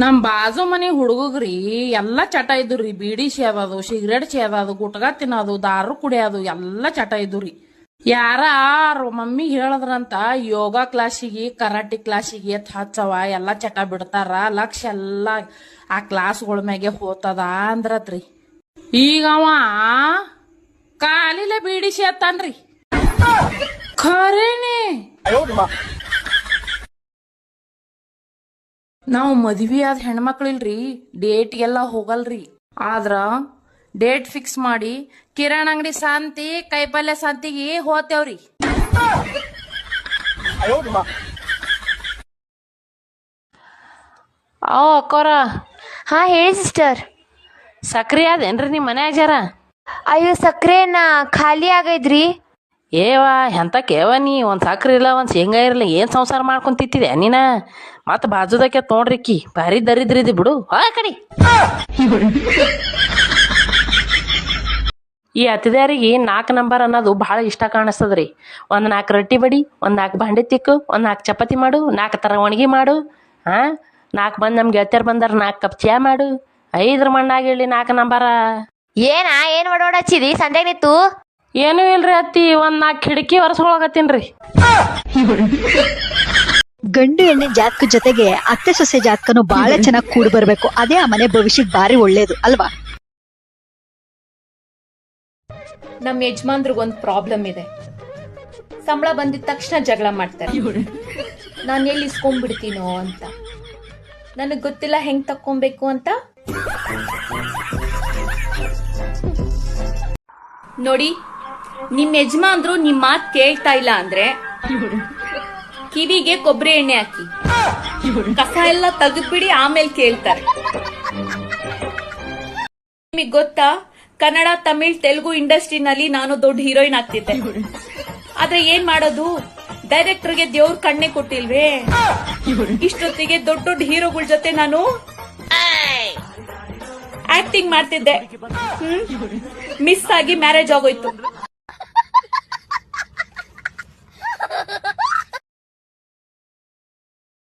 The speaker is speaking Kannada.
ನಮ್ ಬಾಜು ಮನೆ ಹುಡುಗಗ್ರಿ, ಎಲ್ಲಾ ಚಟ ಇದ್ರಿ ಬೀಡಿ ಸೇದೋದು ಸಿಗರೇಟ್ ಸೇದೋದು ಗುಟ್ಗ ತಿನ್ನೋದು, ದಾರು ಕುಡಿಯೋದು, ಎಲ್ಲಾ ಚಟ ಇದ್ರಿ ಯಾರ ಮಮ್ಮಿ ಹೇಳದ್ರಂತ ಯೋಗ ಕ್ಲಾಸಿಗೆ, ಕರಾಟಿ ಕ್ಲಾಸಿಗೆ ಎತ್ ಹಚ್ಚವ, ಎಲ್ಲಾ ಚಟ ಬಿಡ್ತಾರ. ಲಕ್ಷ ಎಲ್ಲಾ ಆ ಕ್ಲಾಸ್ಗಳ ಮ್ಯಾಗೆ ಹೋತದ ಅಂದ್ರತ್ರಿ. ಈಗ ಅವ ಕಾಲಿಲೆ ಬೀಡಿ ಸೇತಾನ್ರಿ ಖರೇನೆ. ನಾವು ಮದ್ವಿ ಆದ ಹೆಣ್ಮಕ್ಳಿಲ್ರಿ ಡೇಟ್ಗೆಲ್ಲ ಹೋಗಲ್ರಿ. ಆದ್ರ ಡೇಟ್ ಫಿಕ್ಸ್ ಮಾಡಿ ಕಿರಾಣ ಅಂಗಡಿ ಶಾಂತಿ ಕೈಪಲ್ಯ ಶಾಂತಿಗೆ ಹೋತೇವ್ರಿ ಓ ಅಕ್ಕೋರ. ಹಾ ಹೇಳಿ ಸಿಸ್ಟರ್. ಸಕ್ರಿ ಅದೇನ್ರಿ ನಿಮ್ಮ ಮನ್ಯಾಗ ಜರ? ಅಯ್ಯೋ ಸಕ್ಕರೆನ ಖಾಲಿ ಆಗೈದ್ರಿ ಏವಾ ಕೇವ ನೀ? ಒಂದು ಸಾಕ್ರಿ ಇಲ್ಲ, ಒಂದ್ ಶೇಂಗಾ ಇರಲಿ, ಏನು ಸಂಸಾರ ಮಾಡ್ಕೊಂತಿತ್ತಿದೆ ನೀನ? ಮತ್ತ ಬಾಜುದಕ್ಕೆ ತೊಗೊಂಡ್ರಿಕ್ಕಿ ಭಾರಿ ದರಿದ್ರಿದಿ ಬಿಡು. ಆ ಕಡಿ. ಈ ಅತಿಥಿಯರಿಗೆ ನಾಲ್ಕು ನಂಬರ್ ಅನ್ನೋದು ಬಹಳ ಇಷ್ಟ ಕಾಣಿಸ್ತದ್ರಿ. ಒಂದ್ ನಾಲ್ಕು ರೊಟ್ಟಿ ಬಡಿ, ಒಂದ್ ನಾಲ್ಕು ಬಾಂಡೆ ತಿಕ್ಕು, ಒಂದ್ ನಾಲ್ಕು ಚಪಾತಿ ಮಾಡು ನಾಲ್ಕು ತರ ಒಣಗಿ ಮಾಡು, ಹಾ? ನಾಲ್ಕು ಬಂದು ನಮ್ಮ ಗೆಳತಿಯರು ಬಂದಾರ ನಾಲ್ಕು ಕಪ್ ಚಾ ಮಾಡು. ಐದ್ರ ಮಣ್ಣಾಗಿ ಹೇಳಿ ನಾಲ್ಕು ನಂಬರ. ಏನ, ಏನು ಮಾಡೋಡಿ ಸಂಜೆ ನಿತ್ತು ಏನೂ ಇಲ್ರಿ ಅತ್ತಿ ಒಂದ್ ನಾಲ್ಕು ಕಿಟಕಿ ಒರೆಸ್ಕೊಳಕತ್ತೀನ್ರಿ ಗಂಡು ಎಣ್ಣೆ ಜಾತಕ ಜೊತೆಗೆ ಅತ್ತೆ ಸೊಸೆ ಜಾತಕನು ಬಹಳ ಚೆನ್ನಾಗಿ ಕೂಡಿ ಬರಬೇಕು. ಅದೇ ಆ ಮನೆ ಭವಿಷ್ಯಕ್ಕೆ ಬಾರಿ ಒಳ್ಳೇದು ಅಲ್ವಾ? ನಮ್ಮ ಯಜಮಾನ್ರಿಗೆ ಒಂದು ಪ್ರಾಬ್ಲಮ್ ಇದೆ. ಸಂಬಳ ಬಂದಿದ ತಕ್ಷಣ ಜಗಳ ಮಾಡ್ತಾರೆ. ನಾನು ಎಲ್ಲಿ ಇಸ್ಕೊಂಡ್ಬಿಡ್ತೀನೋ ಅಂತ. ನನಗೆ ಗೊತ್ತಿಲ್ಲ ಹೆಂಗ್ ತಕ್ಕೊಬೇಕು ಅಂತ. ನೋಡಿ ನಿಮ್ ಯಜಮಾನ್ರು ನಿಮ್ ಮಾತ್ ಕೇಳ್ತಾ ಇಲ್ಲ ಅಂದ್ರೆ ಕಿವಿಗೆ ಕೊಬ್ಬರಿ ಎಣ್ಣೆ ಹಾಕಿ. ಕಸ ಎಲ್ಲ ತೆಗೆದ್ಬಿಡಿ ಆಮೇಲೆ ಕೇಳ್ತಾರೆ. ನಿಮಗ್ ಗೊತ್ತಾ? ಕನ್ನಡ, ತಮಿಳ್, ತೆಲುಗು ಇಂಡಸ್ಟ್ರಿನಲ್ಲಿ ನಾನು ದೊಡ್ಡ ಹೀರೋಯಿನ್ ಆಗ್ತಿದ್ದೆ. ಆದ್ರೆ ಏನ್ ಮಾಡೋದು? ಡೈರೆಕ್ಟರ್ಗೆ ದೇವ್ರ ಕಣ್ಣೆ ಕೊಟ್ಟಿಲ್ವೇ? ಇಷ್ಟೊತ್ತಿಗೆ ದೊಡ್ಡ ದೊಡ್ಡ ಹೀರೋಗಳ ಜೊತೆ ನಾನು ಆಕ್ಟಿಂಗ್ ಮಾಡ್ತಿದ್ದೆ. ಮಿಸ್ ಆಗಿ ಮ್ಯಾರೇಜ್ ಆಗೋಯ್ತು.